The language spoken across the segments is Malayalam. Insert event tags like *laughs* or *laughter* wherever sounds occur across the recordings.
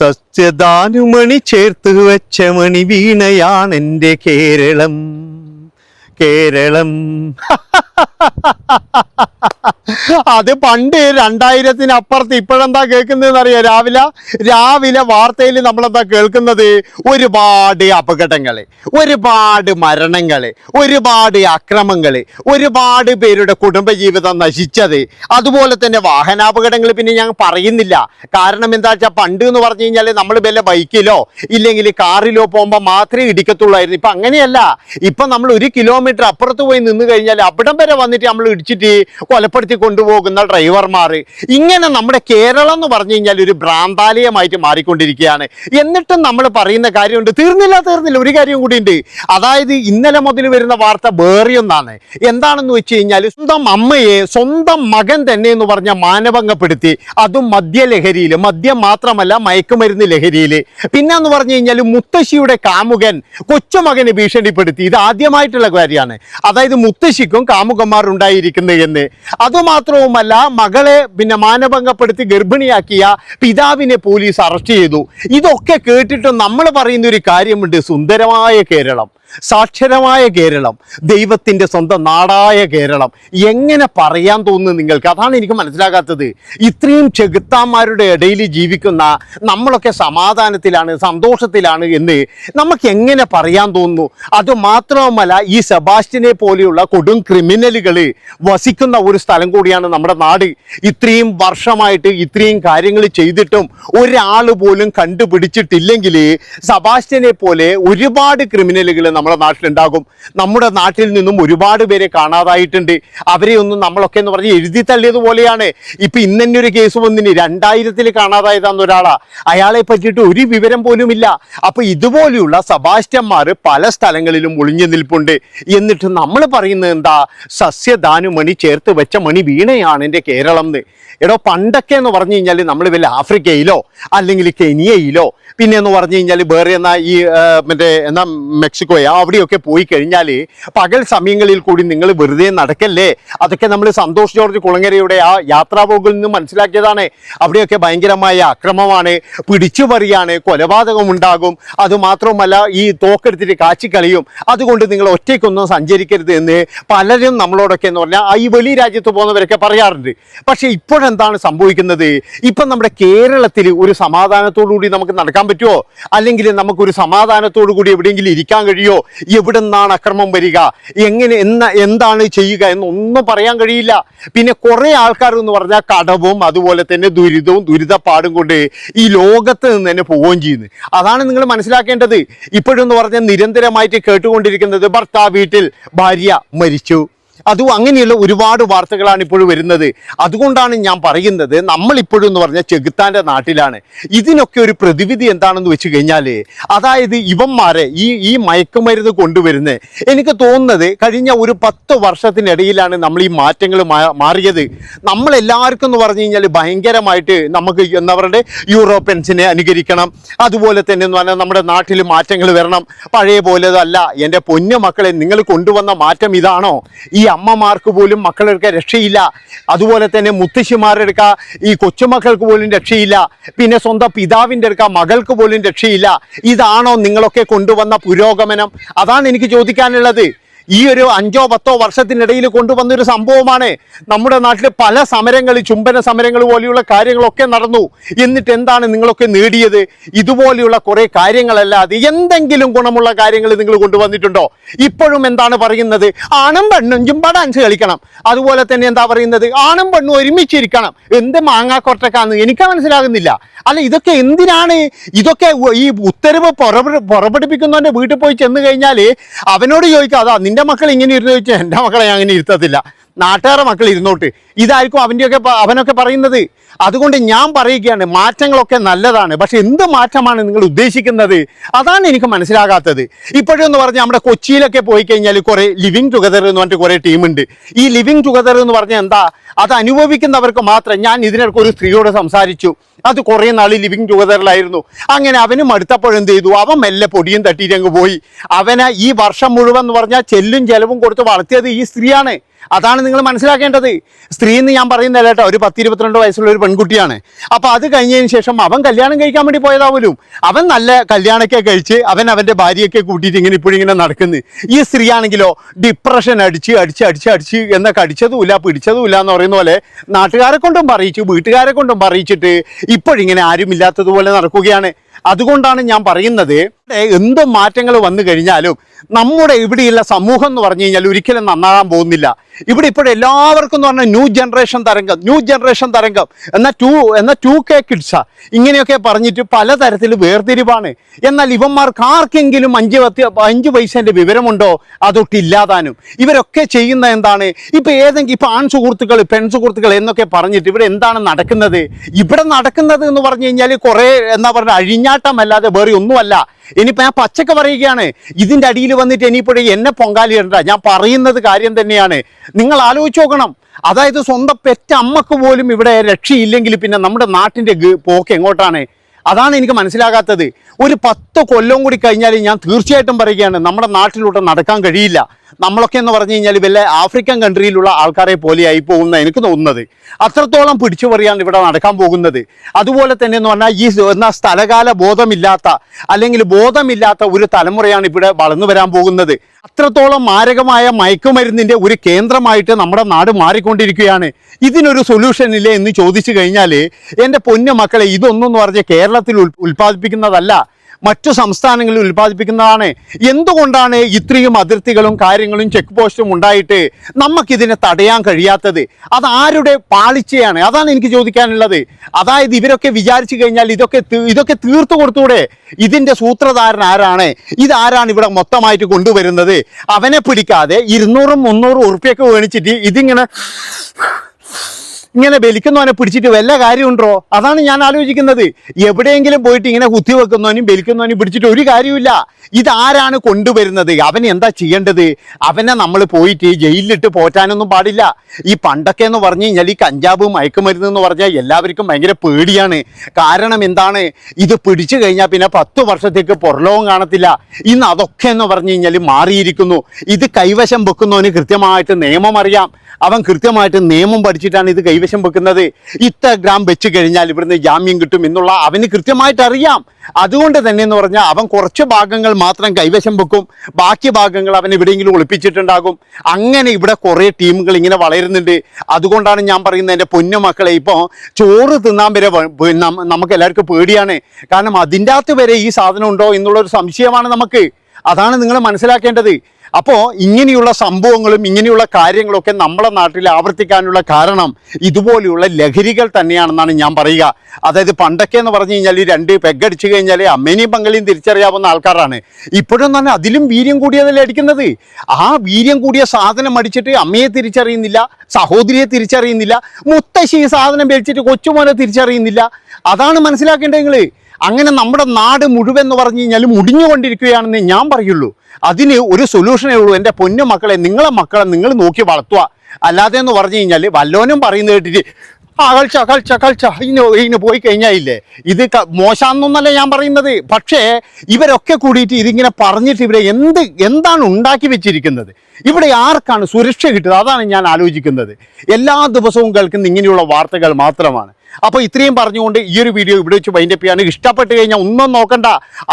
സസ്യദാനുമണി ചേർത്ത് വെച്ച മണി വീണയാണെന്റെ കേരളം. കേരളം. *laughs* *laughs* അത് പണ്ട് രണ്ടായിരത്തിന് അപ്പുറത്ത് ഇപ്പോഴെന്താ കേൾക്കുന്നതെന്ന് അറിയാം രാവിലെ രാവിലെ വാർത്തയിൽ നമ്മളെന്താ കേൾക്കുന്നത്? ഒരുപാട് അപകടങ്ങൾ ഒരുപാട് മരണങ്ങൾ ഒരുപാട് അക്രമങ്ങൾ ഒരുപാട് പേരുടെ കുടുംബജീവിതം നശിച്ചത്. അതുപോലെ തന്നെ വാഹനാപകടങ്ങൾ പിന്നെ ഞാൻ പറയുന്നില്ല. കാരണം എന്താ വെച്ചാൽ പണ്ട് എന്ന് പറഞ്ഞു കഴിഞ്ഞാൽ നമ്മൾ വല്ല ബൈക്കിലോ ഇല്ലെങ്കിൽ കാറിലോ പോകുമ്പോൾ മാത്രമേ ഇടിക്കത്തുള്ളായിരുന്നു. ഇപ്പം അങ്ങനെയല്ല. ഇപ്പം നമ്മൾ ഒരു കിലോമീറ്റർ അപ്പുറത്ത് പോയി നിന്ന് കഴിഞ്ഞാൽ അവിടം വരെ വന്നിട്ട് നമ്മൾ ഇടിച്ചിട്ട് കൊലപ്പെടുത്തി കൊണ്ടുപോകുന്ന ഡ്രൈവർമാർ ഇങ്ങനെ നമ്മുടെ കേരളം എന്ന് പറഞ്ഞു കഴിഞ്ഞാൽ ഒരു ഭ്രാന്താലയമായിട്ട് മാറിക്കൊണ്ടിരിക്കുകയാണ്. എന്നിട്ടും നമ്മൾ പറയുന്ന കാര്യമുണ്ട്. തീർന്നില്ല തീർന്നില്ല. ഒരു കാര്യം കൂടി ഉണ്ട്. അതായത് ഇന്നലെ മുതൽ വരുന്ന വാർത്ത വേറിയൊന്നാണ് എന്താണെന്ന് വെച്ച് കഴിഞ്ഞാൽ സ്വന്തം അമ്മയെ സ്വന്തം മകൻ തന്നെ എന്ന് പറഞ്ഞ മാനഭംഗപ്പെടുത്തി അതും മദ്യലഹരിയിൽ മദ്യം മാത്രമല്ല മയക്കുമരുന്ന് ലഹരിയിൽ. പിന്നെ എന്ന് പറഞ്ഞു കഴിഞ്ഞാൽ മുത്തശ്ശിയുടെ കാമുകൻ കൊച്ചുമകനെ ഭീഷണിപ്പെടുത്തി. ഇത് ആദ്യമായിട്ടുള്ള കാര്യമാണ്. അതായത് മുത്തശ്ശിക്കും കാമുകന്മാർ ഉണ്ടായിരിക്കുന്നത് എന്ന്. അതുമാത്രവുമല്ല മകളെ പിന്നെ മാനഭംഗപ്പെടുത്തി ഗർഭിണിയാക്കിയ പിതാവിനെ പോലീസ് അറസ്റ്റ് ചെയ്തു. ഇതൊക്കെ കേട്ടിട്ട് നമ്മൾ പറയുന്ന ഒരു കാര്യമുണ്ട് സുന്ദരമായ കേരളം. സാക്ഷരമായ കേരളം ദൈവത്തിന്റെ സ്വന്തം നാടായ കേരളം. എങ്ങനെ പറയാൻ തോന്നുന്നു നിങ്ങൾക്ക്? അതാണ് എനിക്ക് മനസ്സിലാകാത്തത്. ഇത്രയും ചെകുത്താന്മാരുടെ ഇടയിൽ ജീവിക്കുന്ന നമ്മളൊക്കെ സമാധാനത്തിലാണ് സന്തോഷത്തിലാണ് എന്ന് നമുക്ക് എങ്ങനെ പറയാൻ തോന്നുന്നു? അതുമാത്രവുമല്ല ഈ സെബാസ്റ്റിനെ പോലെയുള്ള കൊടും ക്രിമിനലുകൾ വസിക്കുന്ന ഒരു സ്ഥലം കൂടിയാണ് നമ്മുടെ നാട്. ഇത്രയും വർഷമായിട്ട് ഇത്രയും കാര്യങ്ങൾ ചെയ്തിട്ടും ഒരാൾ പോലും കണ്ടുപിടിച്ചിട്ടില്ലെങ്കിൽ സെബാസ്റ്റിനെ പോലെ ഒരുപാട് ക്രിമിനലുകൾ നമ്മുടെ നാട്ടിലുണ്ടാകും. നമ്മുടെ നാട്ടിൽ നിന്നും ഒരുപാട് പേരെ കാണാതായിട്ടുണ്ട്. അവരെ ഒന്നും നമ്മളൊക്കെ എന്ന് പറഞ്ഞ് എഴുതി തള്ളിയതുപോലെയാണ് ഇപ്പം ഇപ്പൊ ഇന്നെ ഒരു കേസ് വന്നിന് രണ്ടായിരത്തിൽ കാണാതായതാന്ന് ഒരാളാ. അയാളെ പറ്റിയിട്ട് ഒരു വിവരം പോലും ഇല്ല അപ്പൊ ഇതുപോലെയുള്ള സബാസ്റ്റ്യന്മാർ പല സ്ഥലങ്ങളിലും ഒളിഞ്ഞു നിൽപ്പുണ്ട്. എന്നിട്ട് നമ്മൾ പറയുന്നത് എന്താ? സസ്യദാനുമണി ചേർത്ത് വെച്ച മണി വീണയാണ് എന്റെ കേരളം എന്ന് എടോ പണ്ടൊക്കെ എന്ന് പറഞ്ഞു കഴിഞ്ഞാൽ നമ്മൾ വല്ല ആഫ്രിക്കയിലോ അല്ലെങ്കിൽ കെനിയയിലോ പിന്നെ എന്ന് പറഞ്ഞു കഴിഞ്ഞാൽ വേറെ എന്നാ ഈ മറ്റേ എന്നാ മെക്സിക്കോയോ? അവിടെയൊക്കെ പോയി കഴിഞ്ഞാൽ പകൽ സമയങ്ങളിൽ കൂടി നിങ്ങൾ വെറുതെ നടക്കല്ലേ? അതൊക്കെ നമ്മൾ സന്തോഷ് ജോർജ് കുളങ്ങരയുടെ ആ യാത്രാപോകിൽ നിന്ന് മനസ്സിലാക്കിയതാണ്. അവിടെയൊക്കെ ഭയങ്കരമായ അക്രമമാണ് പിടിച്ചുപറിയാണ് കൊലപാതകം ഉണ്ടാകും അതുമാത്രവുമല്ല ഈ തോക്കെടുത്തിട്ട് കാച്ചിക്കളിയും. അതുകൊണ്ട് നിങ്ങൾ ഒറ്റയ്ക്കൊന്നും സഞ്ചരിക്കരുത് എന്ന് പലരും നമ്മളോടൊക്കെ എന്ന് പറഞ്ഞാൽ ഈ വലിയ രാജ്യത്ത് പോകുന്നവരൊക്കെ പറയാറുണ്ട്. പക്ഷേ ഇപ്പോഴെന്താണ് സംഭവിക്കുന്നത്? ഇപ്പം നമ്മുടെ കേരളത്തിൽ ഒരു സമാധാനത്തോടു കൂടി നമുക്ക് നടക്കാൻ പറ്റുമോ അല്ലെങ്കിൽ നമുക്കൊരു സമാധാനത്തോടു കൂടി എവിടെയെങ്കിലും ഇരിക്കാൻ കഴിയോ എവിടെ നിന്നാണ് അക്രമം വരിക? എങ്ങനെ എന്ന എന്താണ് ചെയ്യുക എന്നൊന്നും പറയാൻ കഴിയില്ല. പിന്നെ കുറേ ആൾക്കാർ എന്ന് പറഞ്ഞാൽ കടവും അതുപോലെ തന്നെ ദുരിതവും ദുരിതപ്പാടും കൊണ്ട് ഈ ലോകത്ത് നിന്ന് തന്നെ പോവുകയും ചെയ്യുന്നു. അതാണ് നിങ്ങൾ മനസ്സിലാക്കേണ്ടത്. ഇപ്പോഴെന്ന് പറഞ്ഞാൽ നിരന്തരമായിട്ട് കേട്ടുകൊണ്ടിരിക്കുന്നത് ഭർത്താവ് വീട്ടിൽ ഭാര്യ മരിച്ചു. അതും അങ്ങനെയുള്ള ഒരുപാട് വാർത്തകളാണ് ഇപ്പോഴും വരുന്നത്. അതുകൊണ്ടാണ് ഞാൻ പറയുന്നത് നമ്മൾ ഇപ്പോഴും എന്ന് പറഞ്ഞാൽ ചെകുത്താന്റെ നാട്ടിലാണ്. ഇതിനൊക്കെ ഒരു പ്രതിവിധി എന്താണെന്ന് വെച്ച് കഴിഞ്ഞാൽ അതായത് ഇവന്മാരെ ഈ ഈ മയക്കുമരുന്ന് കൊണ്ടുവരുന്നത് എനിക്ക് തോന്നുന്നത് കഴിഞ്ഞ ഒരു പത്ത് വർഷത്തിനിടയിലാണ് നമ്മൾ ഈ മാറ്റങ്ങൾ മാറിയത്. നമ്മളെല്ലാവർക്കും എന്ന് പറഞ്ഞു കഴിഞ്ഞാൽ ഭയങ്കരമായിട്ട് നമുക്ക് എന്നവരുടെ യൂറോപ്യൻസിനെ അനുകരിക്കണം. അതുപോലെ തന്നെ എന്ന് പറഞ്ഞാൽ നമ്മുടെ നാട്ടിൽ മാറ്റങ്ങൾ വരണം. പഴയ പോലെ അല്ല എന്റെ പൊന്നു മക്കളെ നിങ്ങൾ കൊണ്ടുവന്ന മാറ്റം ഇതാണോ? ഈ അമ്മമാർക്ക് പോലും മക്കളെടുക്കാൻ രക്ഷയില്ല. അതുപോലെ തന്നെ മുത്തശ്ശിമാരെടുക്ക ഈ കൊച്ചുമക്കൾക്ക് പോലും രക്ഷയില്ല. പിന്നെ സ്വന്തം പിതാവിന്റെ അടുക്ക മകൾക്ക് പോലും രക്ഷയില്ല. ഇതാണോ നിങ്ങളൊക്കെ കൊണ്ടുവന്ന പുരോഗമനം? അതാണ് എനിക്ക് ചോദിക്കാനുള്ളത്. ഈ ഒരു അഞ്ചോ പത്തോ വർഷത്തിനിടയിൽ കൊണ്ടുവന്ന ഒരു സംഭവമാണ്. നമ്മുടെ നാട്ടിൽ പല സമരങ്ങൾ ചുംബന സമരങ്ങൾ പോലെയുള്ള കാര്യങ്ങളൊക്കെ നടന്നു. എന്നിട്ട് എന്താണ് നിങ്ങളൊക്കെ നേടിയത്? ഇതുപോലെയുള്ള കുറേ കാര്യങ്ങളല്ലാതെ എന്തെങ്കിലും ഗുണമുള്ള കാര്യങ്ങൾ നിങ്ങൾ കൊണ്ടുവന്നിട്ടുണ്ടോ? ഇപ്പോഴും എന്താണ് പറയുന്നത്? ആണും പെണ്ണും ജുംബ ഡാൻസ് കളിക്കണം. അതുപോലെ തന്നെ എന്താ പറയുന്നത്? ആണും പെണ്ണും ഒരുമിച്ചിരിക്കണം. എന്ത് മാങ്ങാക്കൊട്ടക്കാന്ന് എനിക്ക് മനസ്സിലാകുന്നില്ല. അല്ല ഇതൊക്കെ എന്തിനാണ്? ഇതൊക്കെ ഈ ഉത്തരവ് പുറപ്പെടുപ്പിക്കുന്നവന്റെ വീട്ടിൽ പോയി ചെന്ന് കഴിഞ്ഞാൽ അവനോട് ചോദിക്കുക അതാ നിന്റെ മക്കൾ ഇങ്ങനെ ഇരുന്ന് ചോദിച്ചാൽ എന്റെ മക്കളെ ഞാൻ അങ്ങനെ ഇരുത്തത്തില്ല. നാട്ടുകാരെ മക്കൾ ഇരുന്നോട്ട്. ഇതായിരിക്കും അവന്റെയൊക്കെ അവനൊക്കെ പറയുന്നത്. അതുകൊണ്ട് ഞാൻ പറയുകയാണ് മാറ്റങ്ങളൊക്കെ നല്ലതാണ്. പക്ഷെ എന്ത് മാറ്റമാണ് നിങ്ങൾ ഉദ്ദേശിക്കുന്നത്? അതാണ് എനിക്ക് മനസ്സിലാകാത്തത്. ഇപ്പോഴെന്ന് പറഞ്ഞാൽ നമ്മുടെ കൊച്ചിയിലൊക്കെ പോയി കഴിഞ്ഞാൽ കുറേ ലിവിങ് ടുഗദർ എന്ന് പറഞ്ഞിട്ട് കുറേ ടീമുണ്ട് ഈ ലിവിങ് ടുഗദർ എന്ന് പറഞ്ഞാൽ എന്താ? അത് അനുഭവിക്കുന്നവർക്ക് മാത്രം ഞാൻ ഇതിനിടയ്ക്ക് ഒരു സ്ത്രീയോട് സംസാരിച്ചു. അത് കുറേ നാൾ ലിവിങ് ടുഗദറിലായിരുന്നു അങ്ങനെ അവനും അടുത്തപ്പോഴെന്ത് ചെയ്തു? അവൻ മെല്ലെ പൊടിയും തട്ടിയിട്ട് അങ്ങ് പോയി. അവനെ ഈ വർഷം മുഴുവൻ എന്ന് പറഞ്ഞാൽ ചെല്ലും ചെലവും കൊടുത്ത് വളർത്തിയത് ഈ സ്ത്രീയാണ്. അതാണ് നിങ്ങൾ മനസ്സിലാക്കേണ്ടത്. സ്ത്രീ എന്ന് ഞാൻ പറയുന്നില്ല കേട്ടോ ഒരു പത്ത് ഇരുപത്തിരണ്ട് വയസ്സുള്ള ഒരു പെൺകുട്ടിയാണ്. അപ്പോൾ അത് കഴിഞ്ഞതിന് ശേഷം അവൻ കല്യാണം കഴിക്കാൻ വേണ്ടി പോയതാവലും. അവൻ നല്ല കല്യാണമൊക്കെ കഴിച്ച് അവൻ അവന്റെ ഭാര്യയൊക്കെ കൂട്ടിയിട്ട് ഇങ്ങനെ ഇപ്പോഴും ഇങ്ങനെ നടക്കുന്നു. ഈ സ്ത്രീ ആണെങ്കിലോ ഡിപ്രഷൻ അടിച്ച് അടിച്ച് അടിച്ച് അടിച്ച് എന്നൊക്കെ അടിച്ചതുമില്ല പിടിച്ചതുമില്ല എന്ന് പറയുന്ന പോലെ നാട്ടുകാരെ കൊണ്ടും പറയിച്ചു വീട്ടുകാരെ കൊണ്ടും പറയിച്ചിട്ട് ഇപ്പോഴിങ്ങനെ ആരുമില്ലാത്തതുപോലെ നടക്കുകയാണ്. അതുകൊണ്ടാണ് ഞാൻ പറയുന്നത് എന്ത് മാറ്റങ്ങൾ വന്നു കഴിഞ്ഞാലും നമ്മുടെ ഇവിടെയുള്ള സമൂഹം എന്ന് പറഞ്ഞു കഴിഞ്ഞാൽ ഒരിക്കലും നന്നാകാൻ പോകുന്നില്ല. ഇവിടെ ഇപ്പോൾ എല്ലാവർക്കും എന്ന് പറഞ്ഞാൽ ന്യൂ ജനറേഷൻ തരംഗം ന്യൂ ജനറേഷൻ തരംഗം. എന്നാൽ ടു എന്നാൽ ടു കെ കിഡ്സാ ഇങ്ങനെയൊക്കെ പറഞ്ഞിട്ട് പലതരത്തിൽ വേർതിരിവാണ്. എന്നാൽ ഇവന്മാർക്ക് ആർക്കെങ്കിലും അഞ്ച് പത്ത് അഞ്ച് പൈസേന്റെ വിവരമുണ്ടോ? അതൊട്ട് ഇല്ലാതാനും. ഇവരൊക്കെ ചെയ്യുന്ന എന്താണ്? ഇപ്പം ഏതെങ്കിലും ഇപ്പം ആൺ സുഹൃത്തുക്കൾ പെൺ സുഹൃത്തുക്കൾ എന്നൊക്കെ പറഞ്ഞിട്ട് ഇവിടെ എന്താണ് നടക്കുന്നത്? ഇവിടെ നടക്കുന്നത് എന്ന് പറഞ്ഞു കഴിഞ്ഞാൽ കുറേ എന്താ പറയുക അഴിഞ്ഞാട്ടമല്ലാതെ വേറെ ഒന്നുമല്ല. ഇനിയിപ്പോൾ ഞാൻ പച്ചക്ക പറയുകയാണ് ഇതിന്റെ അടിയിൽ വന്നിട്ട് ഇനിയിപ്പോഴും എന്നെ പൊങ്കാലിടണ്ട. ഞാൻ പറയുന്നത് കാര്യം തന്നെയാണ്. നിങ്ങൾ ആലോചിച്ച് നോക്കണം. അതായത് സ്വന്തം പെറ്റ അമ്മയ്ക്ക് പോലും ഇവിടെ രക്ഷയില്ലെങ്കിൽ പിന്നെ നമ്മുടെ നാട്ടിന്റെ പോക്ക് എങ്ങോട്ടാണ്? അതാണ് എനിക്ക് മനസ്സിലാകാത്തത്. ഒരു പത്ത് കൊല്ലം കൂടി കഴിഞ്ഞാൽ ഞാൻ തീർച്ചയായിട്ടും പറയുകയാണ് നമ്മുടെ നാട്ടിലൂടെ നടക്കാൻ കഴിയില്ല. നമ്മളൊക്കെ എന്ന് പറഞ്ഞു കഴിഞ്ഞാൽ വല്ല ആഫ്രിക്കൻ കൺട്രിയിലുള്ള ആൾക്കാരെ പോലെയായി പോകുന്ന എനിക്ക് തോന്നുന്നത്. അത്രത്തോളം പിടിച്ചു പറയാണ് ഇവിടെ നടക്കാൻ പോകുന്നത്. അതുപോലെ തന്നെ എന്ന് പറഞ്ഞാൽ ഈ എന്നാൽ സ്ഥലകാല ബോധമില്ലാത്ത അല്ലെങ്കിൽ ബോധമില്ലാത്ത ഒരു തലമുറയാണ് ഇവിടെ വളർന്നു വരാൻ പോകുന്നത്. അത്രത്തോളം മാരകമായ മയക്കുമരുന്നിന്റെ ഒരു കേന്ദ്രമായിട്ട് നമ്മുടെ നാട് മാറിക്കൊണ്ടിരിക്കുകയാണ്. ഇതിനൊരു സൊല്യൂഷൻ ഇല്ലേ എന്ന് ചോദിച്ചു കഴിഞ്ഞാൽ എന്റെ പൊന്നു മക്കളെ ഇതൊന്നും എന്ന് പറഞ്ഞാൽ കേരളത്തിൽ ഉൽ- ഉൽപ്പാദിപ്പിക്കുന്നതല്ല. മറ്റു സംസ്ഥാനങ്ങളിൽ ഉൽപ്പാദിപ്പിക്കുന്നതാണ്. എന്തുകൊണ്ടാണ് ഇത്രയും അതിർത്തികളും കാര്യങ്ങളും ചെക്ക് പോസ്റ്റും ഉണ്ടായിട്ട് നമുക്കിതിനെ തടയാൻ കഴിയാത്തത്? അത് ആരുടെ പാളിച്ചയാണ്? അതാണ് എനിക്ക് ചോദിക്കാനുള്ളത്. അതായത് ഇവരൊക്കെ വിചാരിച്ചു കഴിഞ്ഞാൽ ഇതൊക്കെ ഇതൊക്കെ തീർത്തു കൊടുത്തൂടെ? ഇതിന്റെ സൂത്രധാരൻ ആരാണ്? ഇതാരാണ് ഇവിടെ മൊത്തമായിട്ട് കൊണ്ടുവരുന്നത്? അവനെ പിടിക്കാതെ ഇരുന്നൂറും മുന്നൂറും ഉറുപ്പ്യൊക്കെ മേടിച്ചിട്ട് ഇതിങ്ങനെ ഇങ്ങനെ ബലിക്കുന്നവനെ പിടിച്ചിട്ട് വല്ല കാര്യമുണ്ടോ? അതാണ് ഞാൻ ആലോചിക്കുന്നത്. എവിടെയെങ്കിലും പോയിട്ട് ഇങ്ങനെ കുത്തി വെക്കുന്നവനും ബലിക്കുന്നവനും പിടിച്ചിട്ട് ഒരു കാര്യമില്ല ഇതാരാണ് കൊണ്ടുവരുന്നത്? അവൻ എന്താ ചെയ്യേണ്ടത്? അവനെ നമ്മൾ പോയിട്ട് ജയിലിലിട്ട് പോറ്റാനൊന്നും പാടില്ല. ഈ പണ്ടൊക്കെ എന്ന് പറഞ്ഞു കഴിഞ്ഞാൽ ഈ കഞ്ചാവ് മയക്കുമരുന്ന് എന്ന് പറഞ്ഞാൽ എല്ലാവർക്കും ഭയങ്കര പേടിയാണ്. കാരണം എന്താണ്? ഇത് പിടിച്ചു കഴിഞ്ഞാൽ പിന്നെ പത്ത് വർഷത്തേക്ക് പുറലോകം കാണത്തില്ല. ഇന്ന് അതൊക്കെ എന്ന് പറഞ്ഞു കഴിഞ്ഞാൽ മാറിയിരിക്കുന്നു. ഇത് കൈവശം വെക്കുന്നവന് കൃത്യമായിട്ട് നിയമം അറിയാം. അവൻ കൃത്യമായിട്ട് നിയമം പഠിച്ചിട്ടാണ് ഇത് കൈവശം വെക്കുന്നത് ഇത്ര ഗ്രാം വെച്ച് കഴിഞ്ഞാൽ ഇവിടുന്ന് ജാമ്യം കിട്ടും എന്നുള്ള അവന് കൃത്യമായിട്ട് അറിയാം. അതുകൊണ്ട് തന്നെ എന്ന് പറഞ്ഞാൽ അവൻ കുറച്ച് ഭാഗങ്ങൾ മാത്രം കൈവശം വെക്കും. ബാക്കി ഭാഗങ്ങൾ അവൻ എവിടെയെങ്കിലും ഒളിപ്പിച്ചിട്ടുണ്ടാകും. അങ്ങനെ ഇവിടെ കുറേ ടീമുകൾ ഇങ്ങനെ വളരുന്നുണ്ട്. അതുകൊണ്ടാണ് ഞാൻ പറയുന്നത് എന്റെ പൊന്നു മക്കളെ ഇപ്പോൾ ചോറ് തിന്നാൻ വരെ നമുക്ക് എല്ലാവർക്കും പേടിയാണ്. കാരണം അതിന്റെ അകത്ത് വരെ ഈ സാധനം ഉണ്ടോ എന്നുള്ളൊരു സംശയമാണ് നമുക്ക്. അതാണ് നിങ്ങൾ മനസ്സിലാക്കേണ്ടത്. അപ്പോൾ ഇങ്ങനെയുള്ള സംഭവങ്ങളും ഇങ്ങനെയുള്ള കാര്യങ്ങളൊക്കെ നമ്മുടെ നാട്ടിൽ ആവർത്തിക്കാനുള്ള കാരണം ഇതുപോലെയുള്ള ലഹരികൾ തന്നെയാണെന്നാണ് ഞാൻ പറയുക. അതായത് പണ്ടൊക്കെ എന്ന് പറഞ്ഞു കഴിഞ്ഞാൽ ഈ രണ്ട് പെഗടിച്ചു കഴിഞ്ഞാൽ അമ്മേനെയും പങ്കളിയും തിരിച്ചറിയാവുന്ന ആൾക്കാരാണ്. ഇപ്പോഴും തന്നെ അതിലും വീര്യം കൂടിയതല്ലേ അടിക്കുന്നത്? ആ വീര്യം കൂടിയ സാധനം അടിച്ചിട്ട് അമ്മയെ തിരിച്ചറിയുന്നില്ല സഹോദരിയെ തിരിച്ചറിയുന്നില്ല മുത്തശ്ശി സാധനം വലിച്ചിട്ട് കൊച്ചുമോനെ തിരിച്ചറിയുന്നില്ല. അതാണ് മനസ്സിലാക്കേണ്ടത് നിങ്ങൾ അങ്ങനെ നമ്മുടെ നാട് മുഴുവൻ എന്ന് പറഞ്ഞു കഴിഞ്ഞാൽ മുടിഞ്ഞുകൊണ്ടിരിക്കുകയാണെന്ന് ഞാൻ പറയുള്ളൂ. അതിന് ഒരു സൊല്യൂഷനേ ഉള്ളൂ എന്റെ പൊന്നു മക്കളെ നിങ്ങളെ മക്കളെ നിങ്ങൾ നോക്കി വളർത്തുക. അല്ലാതെ എന്ന് പറഞ്ഞു കഴിഞ്ഞാൽ വല്ലോനും പറയുന്നത് കേട്ടിട്ട് അകൽച്ച അകൽച്ച അകൽച്ച ഇങ്ങനെ ഇങ്ങനെ പോയി കഴിഞ്ഞായില്ലേ ഇത് മോശാന്നൊന്നല്ല ഞാൻ പറയുന്നത്. പക്ഷേ ഇവരൊക്കെ കൂടിയിട്ട് ഇതിങ്ങനെ പറഞ്ഞിട്ട് ഇവരെ എന്ത് എന്താണ് ഉണ്ടാക്കി വെച്ചിരിക്കുന്നത്? ഇവിടെ ആർക്കാണ് സുരക്ഷ കിട്ടുന്നത്? അതാണ് ഞാൻ ആലോചിക്കുന്നത്. എല്ലാ ദിവസവും കേൾക്കുന്ന ഇങ്ങനെയുള്ള വാർത്തകൾ മാത്രമാണ്. അപ്പോൾ ഇത്രയും പറഞ്ഞുകൊണ്ട് ഈ ഒരു വീഡിയോ ഇവിടെ വെച്ച് വൈൻഡപ്പ് ചെയ്യാണ് ഇഷ്ടപ്പെട്ട് കഴിഞ്ഞാൽ ഒന്നും നോക്കണ്ട.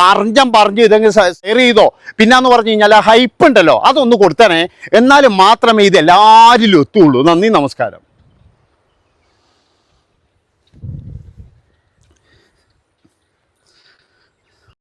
അറിഞ്ഞം പറഞ്ഞു ഇതെങ്കിൽ ഷെയർ ചെയ്തോ. പിന്നാന്ന് പറഞ്ഞു കഴിഞ്ഞാൽ ഹൈപ്പ് ഉണ്ടല്ലോ അതൊന്ന് കൊടുത്തേനേ എന്നാലും മാത്രമേ ഇത് എല്ലാവരിലും എത്തുള്ളൂ. നന്ദി നമസ്കാരം.